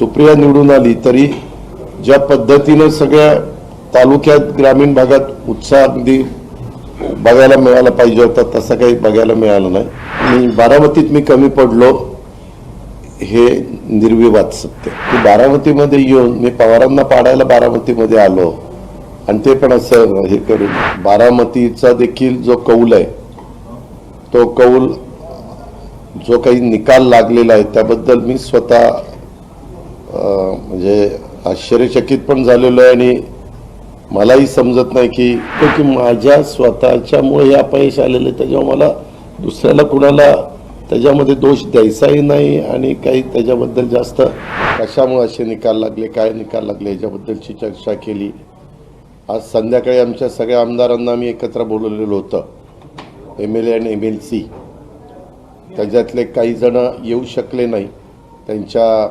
सुप्रिया निवडून आली तरी ज्या पद्धतीनं सगळ्या तालुक्यात ग्रामीण भागात उत्साह अगदी बघायला मिळाला पाहिजे होता तसं काही बघायला मिळालं नाही. आणि बारामतीत मी कमी पडलो हे निर्विवाद सत्य. की बारामतीमध्ये येऊन मी पवारांना पाडायला बारामतीमध्ये आलो आणि ते पण असं हे करून बारामतीचा देखील जो कौल आहे तो कौल जो काही निकाल लागलेला आहे त्याबद्दल मी स्वतः म्हणजे आश्चर्यचकित पण झालेलो आहे आणि मलाही समजत नाही की तो की माझ्या स्वतःच्यामुळे हे अपयश आलेलं आहे त्याच्यामुळे मला दुसऱ्याला कुणाला त्याच्यामध्ये दोष द्यायचाही नाही आणि काही त्याच्याबद्दल जास्त कशामुळे असे निकाल लागले काय निकाल लागले याच्याबद्दलची चर्चा केली. आज संध्याकाळी आमच्या सगळ्या आमदारांना मी एकत्र बोलवलेलं होतं एम एल ए आणि एम एल सी त्याच्यातले काही जण येऊ शकले नाही त्यांच्या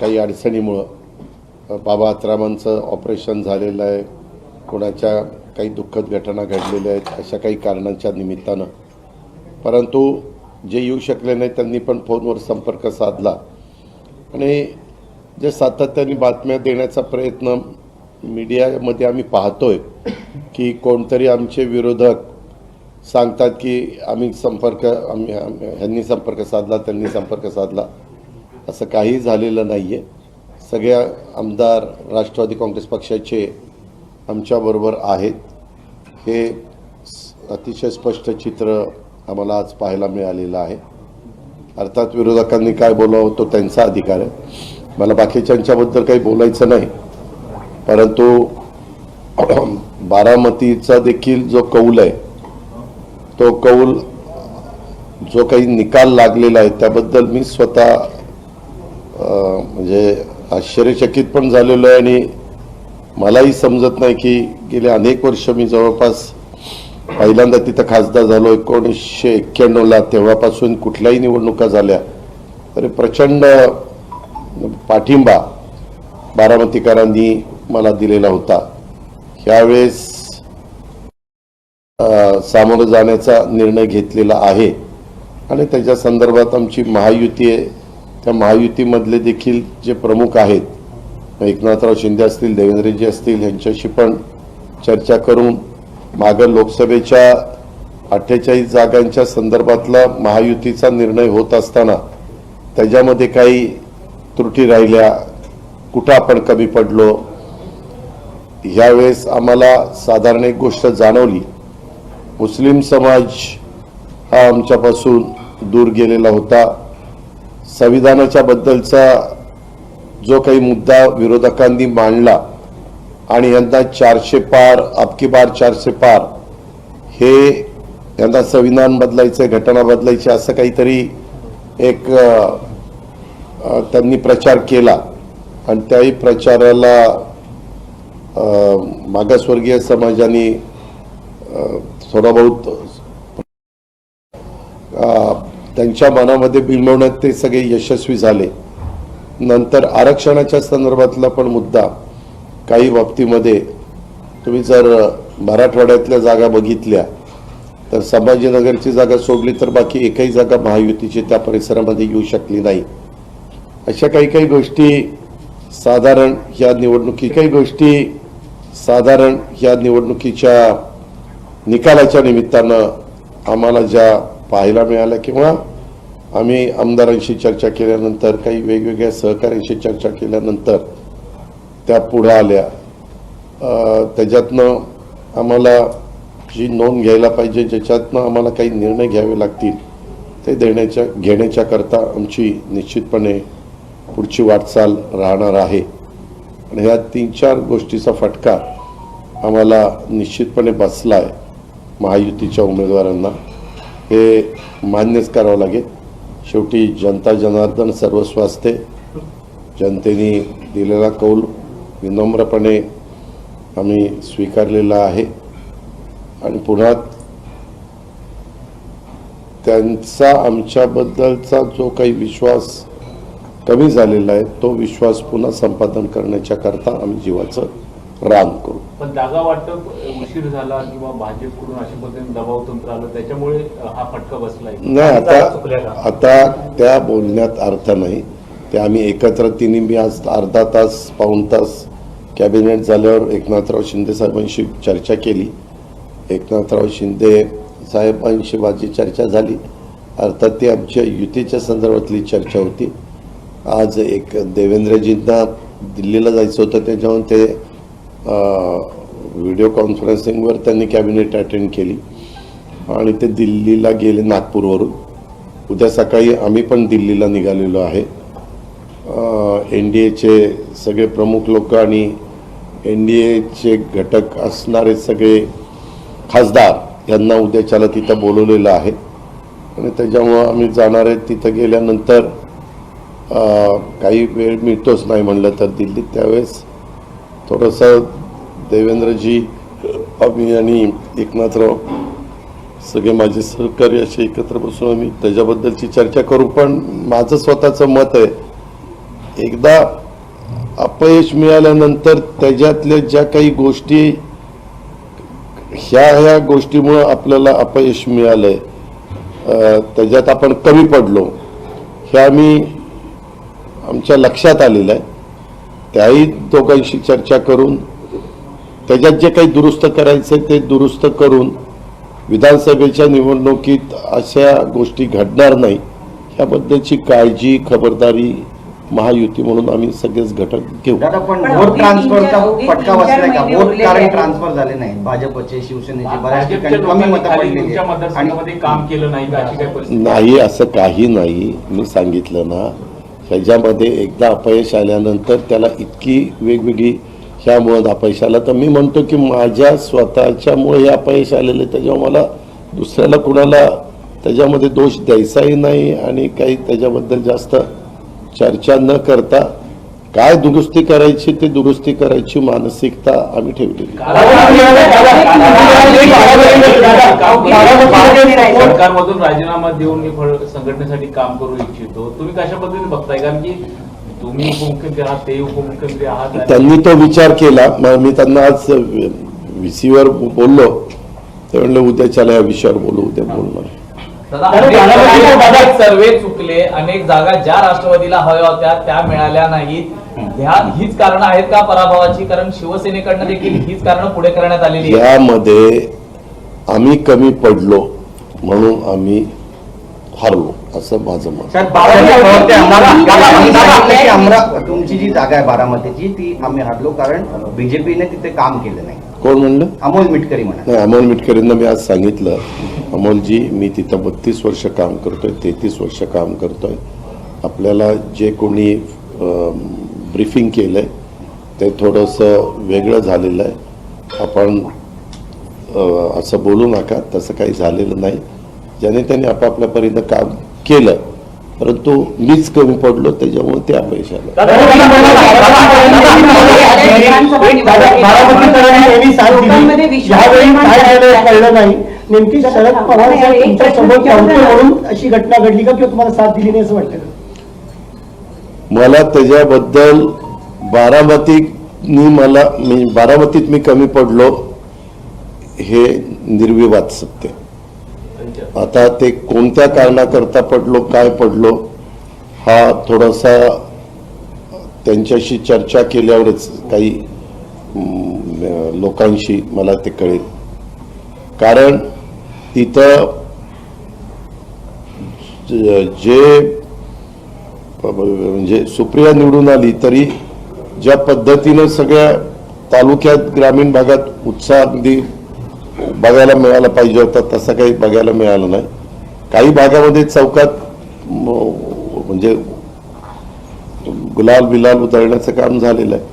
काही अडचणीमुळं बाबा आत्रामांचं ऑपरेशन झालेलं आहे. कोणाच्या काही दुःखद घटना घडलेल्या आहेत अशा काही कारणांच्या निमित्तानं. परंतु जे येऊ शकले नाही त्यांनी पण फोनवर संपर्क साधला. आणि जे सातत्याने बातम्या देण्याचा प्रयत्न मीडियामध्ये आम्ही पाहतोय की कोणतरी आमचे विरोधक सांगतात की आम्ही संपर्क आम्ही आम्ही- ह्यांनी संपर्क साधला त्यांनी संपर्क साधला. असं काही झालेलं नाही आहे सगळ्या आमदार राष्ट्रवादी काँग्रेस पक्षाचे आमच्याबरोबर आहेत. हे अतिशय स्पष्ट चित्र आम्हाला आज पाहायला मिळालेलं आहे. अर्थात विरोधकांनी काय बोलावं तो त्यांचा अधिकार आहे. मला बाकीच्यांच्याबद्दल काही बोलायचं नाही. परंतु बारामतीचा देखील जो कौल आहे तो कौल जो काही निकाल लागलेला आहे त्याबद्दल मी स्वतः म्हणजे आश्चर्यचकित पण झालेलो आहे आणि मलाही समजत नाही की गेले अनेक वर्ष मी जवळपास पहिल्यांदा तिथं खासदार झालो. एकोणीसशे एक्क्याण्णवला तेव्हापासून कुठल्याही निवडणुका झाल्या तरी प्रचंड पाठिंबा बारामतीकरांनी मला दिलेला होता. ह्यावेळेस सामोरं जाण्याचा निर्णय घेतलेला आहे. आणि त्याच्या संदर्भात आमची महायुती आहे. त्या महायुतीमधले देखील जे प्रमुख आहेत एकनाथराव शिंदे असतील देवेंद्रजी असतील यांच्याशी पण चर्चा करून मागं लोकसभेच्या अठ्ठेचाळीस जागांच्या संदर्भातला महायुतीचा निर्णय होत असताना त्याच्यामध्ये काही त्रुटी राहिल्या कुठं आपण कमी पडलो? ह्यावेळेस आम्हाला साधारण एक गोष्ट जाणवली. मुस्लिम समाज हा आमच्यापासून दूर गेलेला होता. संविधानाच्या बद्दलचा जो काही मुद्दा विरोधकांनी मांडला आणि यंदा चारशे पार अबकी बार चारशे पार हे यंदा संविधान बदलायचं घटना बदलायची असं काहीतरी एक त्यांनी प्रचार केला. आणि त्याही प्रचाराला मागासवर्गीय समाजाने थोडा बहुत त्यांच्या मनामध्ये बिंबवण्यात ते सगळे यशस्वी झाले. नंतर आरक्षणाच्या संदर्भातला पण मुद्दा काही बाबतीमध्ये तुम्ही जर मराठवाड्यातल्या जागा बघितल्या तर संभाजीनगरची जागा सोडली तर बाकी एकही जागा महायुतीची त्या परिसरामध्ये येऊ शकली नाही. अशा काही काही गोष्टी साधारण ह्या निवडणुकी काही गोष्टी साधारण ह्या निवडणुकीच्या निकालाच्या निमित्तानं आम्हाला ज्या पाहायला मिळाला किंवा आम्ही आमदारांशी चर्चा केल्यानंतर काही वेगवेगळ्या सहकाऱ्यांशी चर्चा केल्यानंतर त्या पुढं आल्या. त्याच्यातनं आम्हाला जी नोंद घ्यायला पाहिजे ज्याच्यातनं आम्हाला काही निर्णय घ्यावे लागतील ते देण्याच्या घेण्याच्या करता आमची निश्चितपणे पुढची वाटचाल राहणार आहे. आणि ह्या तीन चार गोष्टीचा फटका आम्हाला निश्चितपणे बसला आहे महायुतीच्या उमेदवारांना. हे मान्यच करावं लागेल. शेवटी जनता जनार्दन सर्वस्व असते जनतेने दिलेला कौल विनम्रपणे आम्ही स्वीकारलेला आहे. आणि पुन्हा त्यांचा आमच्याबद्दलचा जो काही विश्वास कमी झालेला आहे तो विश्वास पुन्हा संपादन करण्याच्या करता आम्ही जीवाचं रान करू. पण जागा वाटप उशीर झाला किंवा भाजपकडून अशा पद्धतीने दबाव तंत्र आलं त्याच्यामुळे हा फटका बसलाय. नाही आता? आता त्या बोलण्यात अर्थ नाही. ते आम्ही एकत्र तिन्ही मी आज अर्धा तास पाऊण तास कॅबिनेट झाल्यावर एकनाथराव शिंदे साहेबांशी चर्चा केली. एकनाथराव शिंदे साहेबांशी माझी चर्चा झाली. अर्थात ती आमच्या युतीच्या संदर्भातली चर्चा होती. आज एक देवेंद्रजींना दिल्लीला जायचं होतं त्याच्यावर ते व्हिडिओ कॉन्फरन्सिंगवर त्यांनी कॅबिनेट अटेंड केली. आणि ते दिल्लीला गेले नागपूरवरून. उद्या सकाळी आम्ही पण दिल्लीला निघालेलो आहे. एन डी एचे सगळे प्रमुख लोक आणि एन डी एचे घटक असणारे सगळे खासदार यांना उद्याच्याला तिथं बोलवलेलं आहे. आणि त्याच्यामुळं आम्ही जाणार आहे. तिथं गेल्यानंतर काही वेळ मिळतोच नाही म्हणलं तर दिल्लीत. त्यावेळेस थोडंसं देवेंद्रजी आम्ही आणि एकनाथराव सगळे माझे सहकारी असे एकत्र बसून आम्ही त्याच्याबद्दलची चर्चा करू पण माझं स्वतःचं मत आहे एकदा अपयश मिळाल्यानंतर त्याच्यातल्या ज्या काही गोष्टी ह्या ह्या गोष्टीमुळं आपल्याला अपयश मिळालंय त्याच्यात आपण कमी पडलो हे आम्ही आमच्या लक्षात आलेलं आहे. त्याही दोघांशी चर्चा करून त्याच्यात जे काही दुरुस्त करायचं ते दुरुस्त करून विधानसभेच्या निवडणुकीत अशा गोष्टी घडणार नाही ह्याबद्दलची काळजी खबरदारी महायुती म्हणून आम्ही सगळेच घटक घेऊ. दादा पण ट्रान्सफरचा फटका बसलाय का? कारण. ट्रान्सफर झाले नाही. भाजपचे शिवसेनेचे बऱ्याच ठिकाणी कमी मतं पडलेली केलं नाही असं काही नाही. मी सांगितलं ना ह्याच्यामध्ये एकदा अपयश आल्यानंतर त्याला इतकी वेगवेगळी ह्यामुळं अपयश आलं तर मी म्हणतो की माझ्या स्वतःच्यामुळे हे अपयश आलेलं आहे. त्याच्यामुळे मला दुसऱ्याला कुणाला त्याच्यामध्ये दोष द्यायचाही नाही आणि काही त्याच्याबद्दल जास्त चर्चा न करता काय दुरुस्ती करायची ते दुरुस्ती करायची मानसिकता आम्ही ठेवलेली. सरकारमधून राजीनामा देऊन मी संघटनेसाठी काम करू इच्छितो. तुम्ही कशा पद्धतीने बघताय? कारण की तुम्ही उपमुख्यमंत्री आहात ते उपमुख्यमंत्री आहात. त्यांनी तो विचार केला. मग मी त्यांना आज व्हीसीवर बोललो. ते म्हणले उद्याच्याला या विषयावर बोलू उद्या बोलणार सर्वे चुकले अनेक जागा ज्या राष्ट्रवादीला हव्या होत्या त्या मिळाल्या नाहीत. ह्या हीच कारण आहेत का पराभवाची? कारण शिवसेनेकडनं देखील हीच कारण पुढे करण्यात आलेली यामध्ये आम्ही कमी पडलो म्हणून आम्ही हरलो असं माझं मत तुमची जी जागा आहे बारामतीची ती आम्ही हरलो कारण बीजेपीने तिथे काम केलं नाही. कोण म्हणलं? अमोल मिटकरी म्हणा. नाही अमोल मिटकरींना मी आज सांगितलं. अमोलजी मी तिथं बत्तीस वर्ष काम करतोय तेहतीस वर्ष काम करतोय. आपल्याला जे कोणी ब्रीफिंग केलंय ते थोडंसं वेगळं झालेलं आहे आपण असं बोलू नका तसं काही झालेलं नाही ज्याने त्याने आपापल्या परीनं काम केलं परंतु मीच कमी पडलो त्याच्यामुळे ते अपयश आलं आहे. नेमकी शरद पवार अशी घटना घडली का किंवा तुम्हाला साथ दिली नाही असं वाटतं? मला त्याच्याबद्दल बारामतीनी मला मी बारामतीत मी कमी पडलो हे निर्विवाद सत्य. आता ते कोणत्या कारणाकरता पडलो काय पडलो हा थोडासा त्यांच्याशी चर्चा केल्यावरच काही लोकांशी मला ते कळेल. कारण तिथं जे म्हणजे सुप्रिया निवडून आली तरी ज्या पद्धतीनं सगळ्या तालुक्यात ग्रामीण भागात उत्साह अगदी बघायला मिळाला पाहिजे होता तसा काही बघायला मिळालं नाही. काही भागामध्ये चौकात म्हणजे गुलाल बिलाल उधळण्याचं काम झालेलं आहे.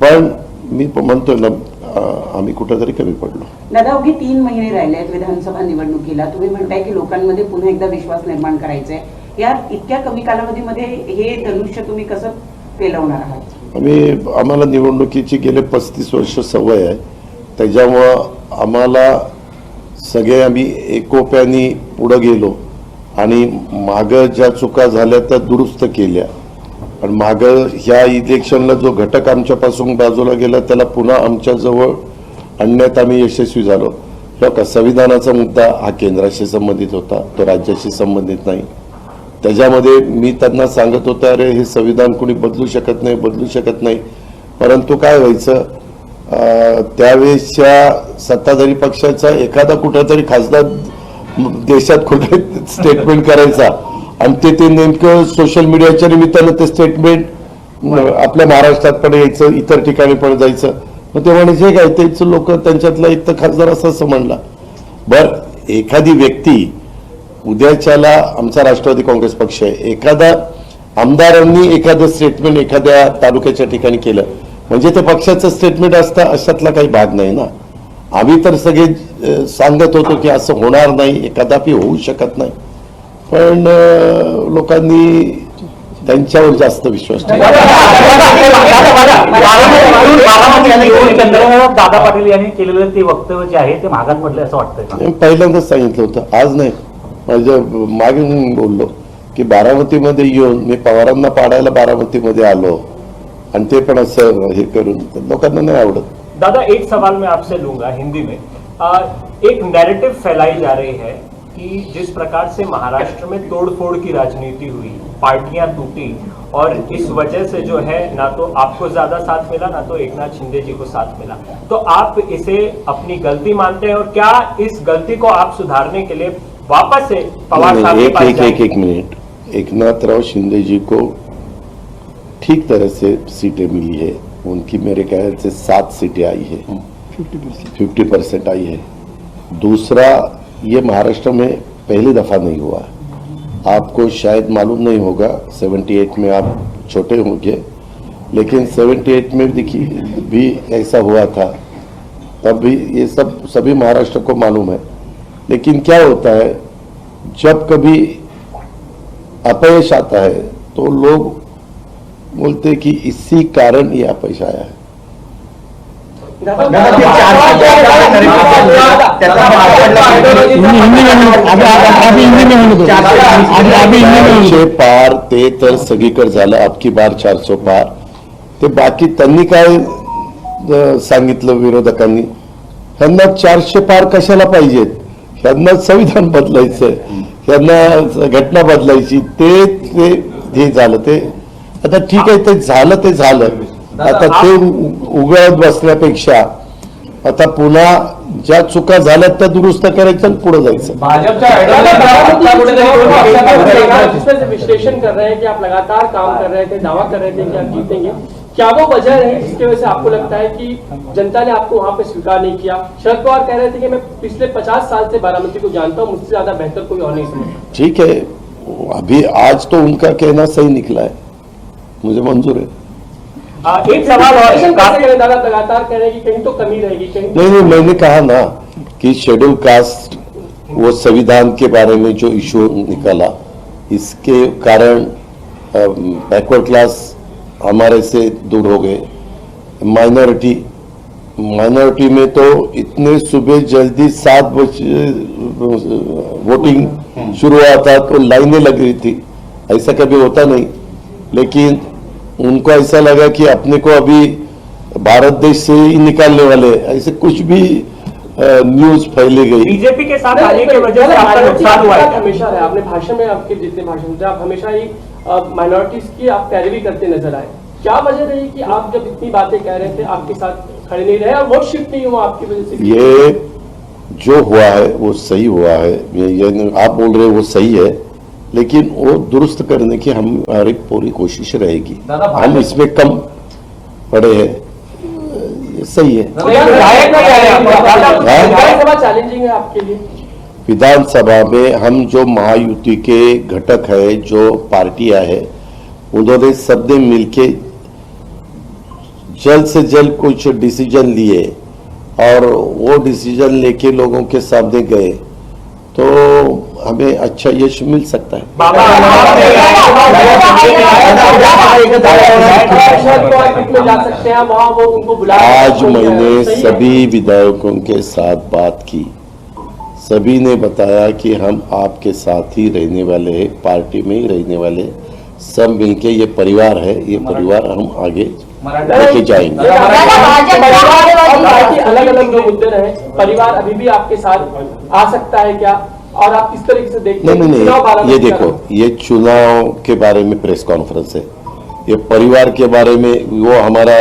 पण मी म्हणतोय ना आम्ही कुठेतरी कमी पडलो. दादा अवघे तीन महिने राहिले आहेत विधानसभा निवडणुकीला. तुम्ही म्हणताय की लोकांमध्ये पुन्हा एकदा विश्वास निर्माण करायचा आहे या इतक्या कमी कालावधीमध्ये हे धनुष्य तुम्ही कसं पेलवणार आहात? आम्ही आम्हाला निवडणुकीची गेले पस्तीस वर्ष सवय आहे. त्याच्यामुळं आम्हाला सगळे आम्ही एकोप्याने पुढं गेलो आणि मागं ज्या चुका झाल्या त्या दुरुस्त केल्या. आणि मागं ह्या इलेक्शनला जो घटक आमच्यापासून बाजूला गेला त्याला पुन्हा आमच्याजवळ आणण्यात आम्ही यशस्वी झालो. हो बघा संविधानाचा मुद्दा हा केंद्राशी संबंधित होता तो राज्याशी संबंधित नाही. त्याच्यामध्ये मी त्यांना सांगत होतो अरे हे संविधान कोणी बदलू शकत नाही बदलू शकत नाही. परंतु काय व्हायचं त्यावेळेसच्या सत्ताधारी पक्षाचा एखादा कुठंतरी खासदार देशात कुठे स्टेटमेंट करायचा. आणि ते ते नेमकं सोशल मीडियाच्या निमित्तानं ते स्टेटमेंट आपल्या महाराष्ट्रात पण यायचं इतर ठिकाणी पण जायचं. मग ते म्हणायचे काय त्याचं लोक त्यांच्यातला एक तर खासदार असं असं म्हणला. बर एखादी व्यक्ती उद्याच्याला आमचा राष्ट्रवादी काँग्रेस पक्ष आहे. एखादा आमदारांनी एखादं स्टेटमेंट एखाद्या तालुक्याच्या ठिकाणी केलं म्हणजे ते पक्षाचं स्टेटमेंट असतं अशातला काही भाग नाही ना. आम्ही तर सगळे सांगत होतो की असं होणार नाही कदापि होऊ शकत नाही. पण लोकांनी त्यांच्यावर जास्त विश्वास ठेवला. दादा पाटील यांनी केलेलं ते वक्तव्य जे आहे ते महागात पडले असं? मी पहिल्यांदाच सांगितलं होतं आज नाही. मागे मी बोललो की बारामतीमध्ये येऊन मी पवारांना पाडायला बारामतीमध्ये आलो आवडत. दादा एक सवाल मैं आपसे लूँगा हिंदी में. आ, एक नैरेटिव फैलाई जा रही है कि जिस प्रकार से महाराष्ट्र में तोड़फोड़ की राजनीति हुई पार्टियाँ टूटी और इस वजह से जो है ना तो आपको ज़्यादा साथ मिला ना तो एक नाथ शिंदे जी को साथ मिला। तो आप इसे अपनी गलती मानते हैं और क्या इस गलती को आप सुधारने के लिए वापस से पवार साहब के एक एक एक? एक मिनट। एकनाथ राव शिंदे जी को ठीक तरह से सीटें मिली है। उनकी मेरे ख्याल से सात सीटें आई है। फिफ्टी परसेंट आई है। दूसरा ये महाराष्ट्र में पहली दफ़ा नहीं हुआ। आपको शायद मालूम नहीं होगा 78 में आप छोटे होंगे लेकिन 78 में देखिए भी ऐसा हुआ था। तब भी ये सब सभी महाराष्ट्र को मालूम है। लेकिन क्या होता है जब कभी अपयश आता है तो लोग बोलते कि इसी कारण ये अपयश आया है। चार पार ते तर सगळीकडे झालं अबकी बार चारशे पार। ते बाकी त्यांनी काय अं, सांगितलं विरोधकांनी? ह्यांना चारशे पार कशाला पाहिजेत? ह्यांना संविधान बदलायचं ह्यांना घटना बदलायची. ते ते हे झालं ते. आता ठीक आहे ते झालं ते झालं. आता ते उघडत बसण्यापेक्षा आता पुन्हा ज्या चुका झाल्यात त्या दुरुस्त करायचं आणि पुढे जायचं. भाजपच्या विश्लेषण कर रहे हैं कि आप लगातार काम कर रहे थे दावा कर रहे थे कि आप जीतेंगे क्या वो वजह है जिसकी वजह से आपको लगता है कि जनता ने आपको वहाँ पे स्वीकार नहीं किया? शरद पवार कह रहे थे कि मैं पिछले पचास साल से बारामती को जानता हूँ मुझसे ज़्यादा बेहतर कोई और नहीं समझता। ठीक है अभी आज तो उनका कहना सही निकला है। मुझे मंजूर है। आ, एक सवाल और दादा लगातार कह रहे हैं कि कहीं तो कमी रहेगी कहीं नहीं नहीं मैंने कहा ना कि शेड्यूल कास्ट वो संविधान के बारे में जो इशू निकाला इसके कारण बैकवर्ड क्लास हमारे से दूर हो गए। माइनॉरिटी माइनॉरिटी में तो इतने सुबह जल्दी सात बजे वोटिंग शुरू हुआ था तो लाइनें लग रही थी। ऐसा कभी होता नहीं। लेकिन उनको ऐसा लगा कि अपने को अभी भारत देश से ही निकालने वाले ऐसे कुछ भी न्यूज़ फैली गई। बीजेपी के साथ आने की वजह से आपका नुकसान हुआ है। हमेशा रहे आपने भाषण में आपके जितने भाषण हैं आप हमेशा ही माइनॉरिटीज की आप पैरवी करते नज़र आए। क्या वजह रही कि आप जब इतनी बातें कह रहे थे आपके साथ खड़े नहीं रहे और वोट शिफ्ट नहीं हुआ आपकी वजह से? ये जो हुआ है वो सही हुआ है। ये, ये आप बोल रहे हो वो सही है लेकिन वो दुरुस्त करने की हमारी पूरी कोशिश रहेगी। हम इसमें कम पड़े हैं। सही है। हाँ? है विधानसभा में हम जो महायुति के घटक है जो पार्टियाँ है उन्होंने सबने मिलके जल्द से जल्द कुछ डिसीज़न लिए और वो डिसीज़न लेके लोगों के सामने गए तो हमें अच्छा यश मिल सकता है। बाबा शरद पवार किट में जा सकते हैं वहाँ वो उनको बुला आज मैंने सभी विधायकों के साथ बात की। सभी ने बताया कि हम आपके साथ ही रहने वाले हैं पार्टी में ही रहने वाले सब मिलके ये परिवार है ये परिवार हम आगे लेके जाएँगे अलग अलग जो मुद्दे रहे परिवार अभी भी आपके साथ आ सकता है क्या और आप किस तरीके से देखते नहीं नहीं नहीं ये देखो ये चुनाव के बारे में प्रेस कॉन्फ्रेंस है ये परिवार के बारे में वो हमारा